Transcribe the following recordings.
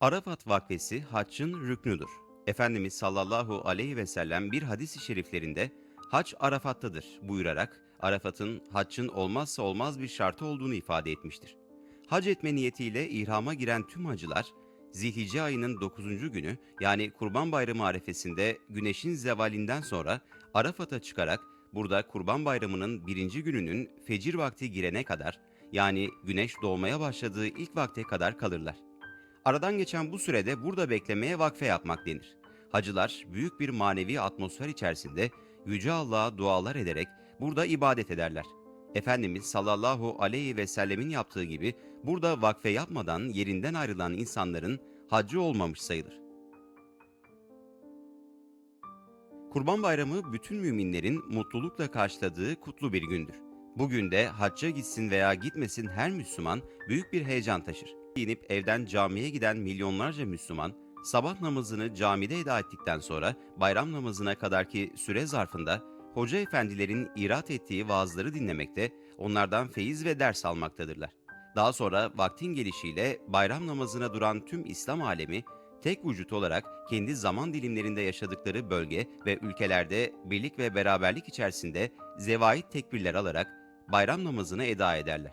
Arafat vakfesi haccın rüknüdür. Efendimiz sallallahu aleyhi ve sellem bir hadis-i şeriflerinde hac Arafat'tadır buyurarak Arafat'ın haccın olmazsa olmaz bir şartı olduğunu ifade etmiştir. Hac etme niyetiyle ihrama giren tüm hacılar Zilhice ayının 9. günü yani Kurban Bayramı arefesinde güneşin zevalinden sonra Arafat'a çıkarak burada Kurban Bayramı'nın birinci gününün fecir vakti girene kadar yani güneş doğmaya başladığı ilk vakte kadar kalırlar. Aradan geçen bu sürede burada beklemeye vakfe yapmak denir. Hacılar büyük bir manevi atmosfer içerisinde Yüce Allah'a dualar ederek burada ibadet ederler. Efendimiz sallallahu aleyhi ve sellemin yaptığı gibi burada vakfe yapmadan yerinden ayrılan insanların haccı olmamış sayılır. Kurban Bayramı bütün müminlerin mutlulukla karşıladığı kutlu bir gündür. Bugün de hacca gitsin veya gitmesin her Müslüman büyük bir heyecan taşır. Giyinip evden camiye giden milyonlarca Müslüman, sabah namazını camide eda ettikten sonra bayram namazına kadarki süre zarfında hoca efendilerin irat ettiği vaazları dinlemekte, onlardan feyiz ve ders almaktadırlar. Daha sonra vaktin gelişiyle bayram namazına duran tüm İslam alemi tek vücut olarak kendi zaman dilimlerinde yaşadıkları bölge ve ülkelerde birlik ve beraberlik içerisinde zevait tekbirler alarak bayram namazını eda ederler.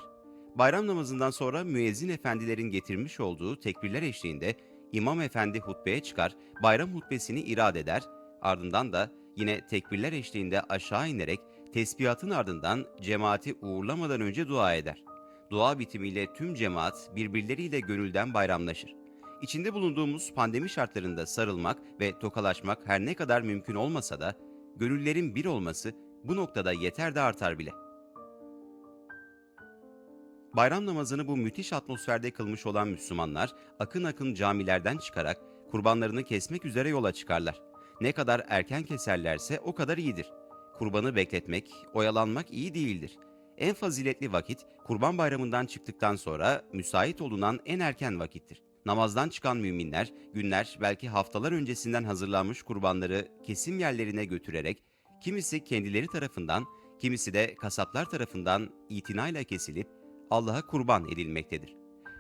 Bayram namazından sonra müezzin efendilerin getirmiş olduğu tekbirler eşliğinde imam efendi hutbeye çıkar, bayram hutbesini irad eder, ardından da yine tekbirler eşliğinde aşağı inerek tesbihatın ardından cemaati uğurlamadan önce dua eder. Dua bitimiyle tüm cemaat birbirleriyle gönülden bayramlaşır. İçinde bulunduğumuz pandemi şartlarında sarılmak ve tokalaşmak her ne kadar mümkün olmasa da gönüllerin bir olması bu noktada yeter de artar bile. Bayram namazını bu müthiş atmosferde kılmış olan Müslümanlar akın akın camilerden çıkarak kurbanlarını kesmek üzere yola çıkarlar. Ne kadar erken keserlerse o kadar iyidir. Kurbanı bekletmek, oyalanmak iyi değildir. En faziletli vakit Kurban Bayramı'ndan çıktıktan sonra müsait olunan en erken vakittir. Namazdan çıkan müminler günler belki haftalar öncesinden hazırlanmış kurbanları kesim yerlerine götürerek kimisi kendileri tarafından, kimisi de kasaplar tarafından itinayla kesilip Allah'a kurban edilmektedir.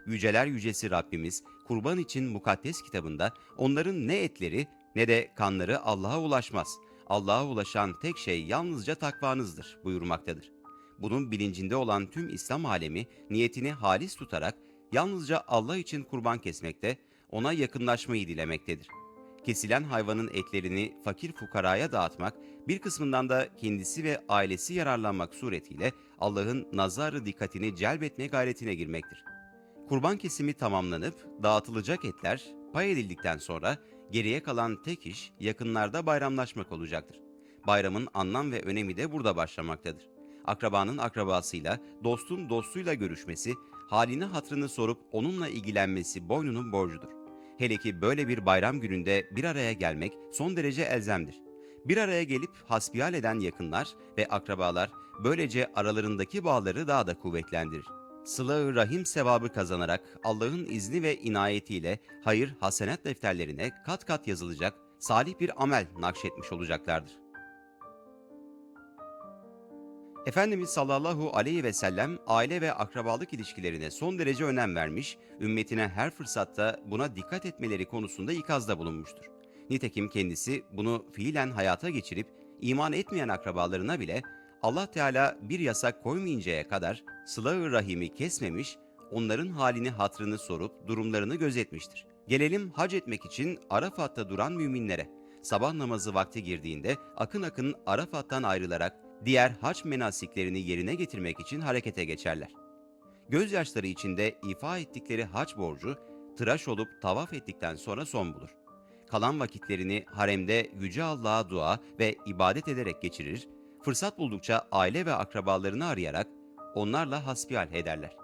Yüceler yücesi Rabbimiz kurban için mukaddes kitabında onların ne etleri ne de kanları Allah'a ulaşmaz. Allah'a ulaşan tek şey yalnızca takvanızdır buyurmaktadır. Bunun bilincinde olan tüm İslam alemi niyetini halis tutarak yalnızca Allah için kurban kesmekte, ona yakınlaşmayı dilemektedir. Kesilen hayvanın etlerini fakir fukaraya dağıtmak, bir kısmından da kendisi ve ailesi yararlanmak suretiyle Allah'ın nazarı dikkatini celbetme gayretine girmektir. Kurban kesimi tamamlanıp dağıtılacak etler pay edildikten sonra geriye kalan tek iş yakınlarda bayramlaşmak olacaktır. Bayramın anlam ve önemi de burada başlamaktadır. Akrabanın akrabasıyla, dostun dostuyla görüşmesi, halini hatrını sorup onunla ilgilenmesi boynunun borcudur. Hele ki böyle bir bayram gününde bir araya gelmek son derece elzemdir. Bir araya gelip hasbihal eden yakınlar ve akrabalar böylece aralarındaki bağları daha da kuvvetlendirir. Sıla-ı Rahim sevabı kazanarak Allah'ın izni ve inayetiyle hayır hasenat defterlerine kat kat yazılacak salih bir amel nakşetmiş olacaklardır. Efendimiz sallallahu aleyhi ve sellem aile ve akrabalık ilişkilerine son derece önem vermiş, ümmetine her fırsatta buna dikkat etmeleri konusunda ikazda bulunmuştur. Nitekim kendisi bunu fiilen hayata geçirip iman etmeyen akrabalarına bile Allah Teala bir yasak koymayıncaya kadar sıla-ı rahimi kesmemiş, onların halini hatrını sorup durumlarını gözetmiştir. Gelelim hac etmek için Arafat'ta duran müminlere. Sabah namazı vakti girdiğinde akın akın Arafat'tan ayrılarak diğer hac menasiklerini yerine getirmek için harekete geçerler. Gözyaşları içinde ifa ettikleri hac borcu tıraş olup tavaf ettikten sonra son bulur. Kalan vakitlerini haremde Yüce Allah'a dua ve ibadet ederek geçirir, fırsat buldukça aile ve akrabalarını arayarak onlarla hasbihal ederler.